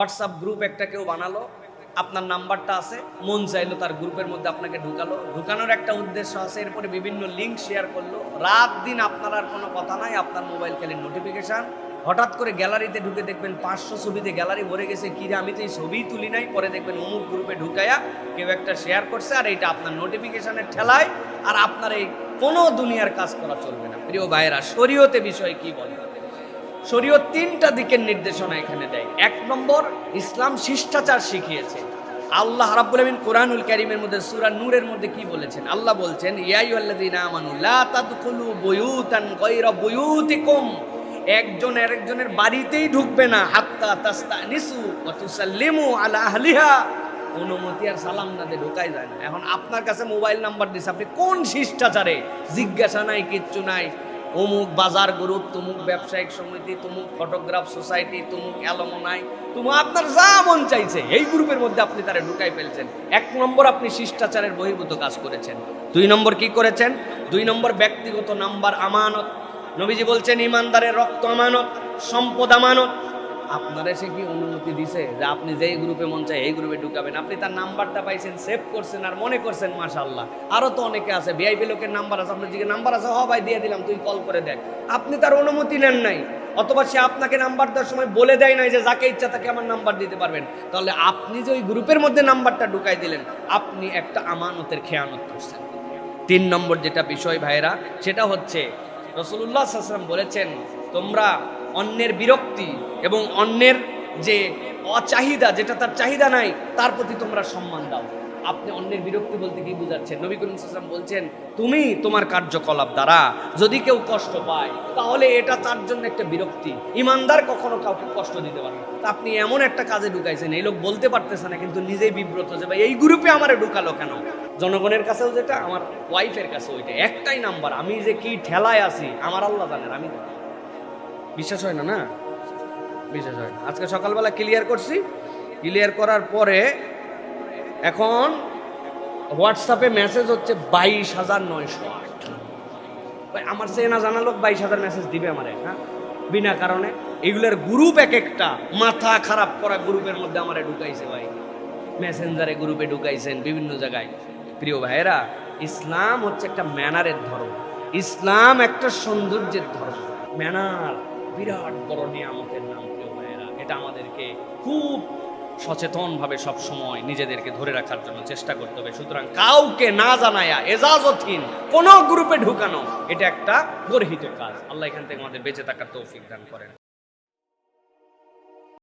WhatsApp group একটা কেউ বানালো, আপনার নাম্বারটা আছে, মন চাইলো তার গ্রুপের মধ্যে আপনাকে ঢুকালো। ঢুকানোর একটা উদ্দেশ্য আছে, এরপরে বিভিন্ন লিঙ্ক শেয়ার করল। রাত দিন আপনার আর কোনো কথা নাই, আপনার মোবাইল খেলে নোটিফিকেশান হঠাৎ করে গ্যালারিতে ঢুকে দেখবেন পাঁচশো ছবিতে গ্যালারি ভরে গেছে। কিরে আমি তো এই ছবিই তুলি নাই। পরে দেখবেন অমুক গ্রুপে ঢুকাইয়া কেউ একটা শেয়ার করছে, আর এইটা আপনার নোটিফিকেশানের ঠেলায়। আর আপনার এই কোনো দুনিয়ার কাজ করা চলবে না। প্রিয় ভাইয়েরা, শরীয়তে বিষয়ে কি বলে? শরীয়ত তিনটা দিকের নির্দেশনা এখানে দেয়। এক নম্বর, ইসলাম শিষ্টাচার শিখিয়েছে। আল্লাহ রাব্বুল আমিন কোরআনুল কারীমের মধ্যে, সূরা নূরের মধ্যে কি বলেছেন? আল্লাহ বলছেন, ইয়া আইয়ুহাল্লাযীনা আমানু, লা তাদখুলু বুয়ুতান গায়রা বুয়ুতিকুম। একজন আরেকজনের বাড়িতেই ঢুকবে না, হাত্তা তাস্তানিসু ওয়া তুসাল্লিমু আলা আহলিহা। অনুমতি আর সালাম না দিয়ে ঢোকাই যায় না। এখন আপনার কাছে মোবাইল নাম্বার দিছে, আপনি কোন শিষ্টাচারে? জিজ্ঞাসা নাই, কিচ্ছু নাই। অমুক বাজার গ্রুপ, তুমুক ব্যবসায়িক সমিতি, তুমুক ফটোগ্রাফ সোসাইটি তুমুক অ্যালমোনাই তুমুক আপনার যা মন চাইছে, এই গ্রুপের মধ্যে আপনি তারা ঢুকাই ফেলছেন। এক নম্বর আপনি শিষ্টাচারের বহির্ভূত কাজ করেছেন। দুই নম্বর কি করেছেন? দুই নম্বর ব্যক্তিগত নাম্বার আমানত। নবীজি বলছেন, ইমানদারের রক্ত আমানত, সম্পদ আমানত আপনার এসে কি অনুমতি দিছে যে আপনি যেই গ্রুপে মন চায় এই গ্রুপে ঢুকাবেন? আপনি তার নাম্বারটা পাইছেন সেভ করছেন আর মনে করছেন মাশাল্লাহ আরও তো অনেকে আছে ভিআইপি লোকের নাম্বার আছে, আপনার দিকে নাম্বার আছে, হ ভাই, দিয়ে দিলাম, তুই কল করে দেখ। আপনি তার অনুমতি নেন নাই, অথবা সে আপনাকে নাম্বার দেওয়ার সময় বলে দেয় নাই যে যাকে ইচ্ছা তাকে আমার নাম্বার দিতে পারবেন। তাহলে আপনি যে ওই গ্রুপের মধ্যে নাম্বারটা ঢুকাই দিলেন, আপনি একটা আমানতের খেয়ানত করছেন। তিন নম্বর যেটা বিষয় ভাইরা সেটা হচ্ছে রসুল্লাহ সাল্লাম বলেছেন, তোমরা অন্যের বিরক্তি এবং অন্যের যে অচাহিদা, যেটা তার চাহিদা নাই, তার প্রতি তোমরা সম্মান দাও। আপনি অন্যের বিরক্তি বলতে কি বুঝাচ্ছেন? নবী করিম সাল্লাম বলছেন, তুমি তোমার কার্যকলাপ দ্বারা যদি কেউ কষ্ট পায়, তাহলে এটা তার জন্য একটা বিরক্তি। ইমানদার কখনো কাউকে কষ্ট দিতে পারে তা আপনি এমন একটা কাজে ঢুকাইছেন, এই লোক বলতে পারতেছে না, কিন্তু নিজেই বিব্রত যে, ভাই, এই গ্রুপে আমারে ঢুকালো কেন? জনগণের কাছেও যেটা, আমার ওয়াইফের কাছে ওইটা। একটাই নাম্বার আমি যে কি ঠেলায় আছি, আমার আল্লাহ জানেন আমি বিশ্বাস হয় না না? বিশ্বাস হয় না। আজকে সকালবেলা ক্লিয়ার করছি। ক্লিয়ার করার পরে এখন হোয়াটসঅ্যাপে মেসেজ হচ্ছে বাইশ হাজার নয়শো আট। ভাই, আমার সে না জানা লোক বাইশ হাজার মেসেজ দিবে আমার হ্যাঁ? বিনা কারণে। এগুলোর গ্রুপ এক একটা। মাথা খারাপ করা গ্রুপের মধ্যে আমারে ঢুকাইছে ভাই। মেসেঞ্জারে গ্রুপে ঢুকাইছেন বিভিন্ন জায়গায়। প্রিয় ভাইয়েরা, ইসলাম হচ্ছে একটা ম্যানারের ধর্ম। ইসলাম একটা সৌন্দর্যের ধর্ম। ম্যানার। বিরাট বড় নিয়ামতের নাম, প্রিয় ভাইয়েরা। এটা আমাদেরকে খুব সচেতনভাবে সবসময় নিজেদেরকে ধরে রাখার জন্য চেষ্টা করতে হবে। সুতরাং কাউকে না জানায়া এজাজতহীন কোনো গ্রুপে ঢুকানো, এটা একটা গর্হিত কাজ। আল্লাহ এখান থেকে আমাদের বেঁচে থাকার তৌফিক দান করেন।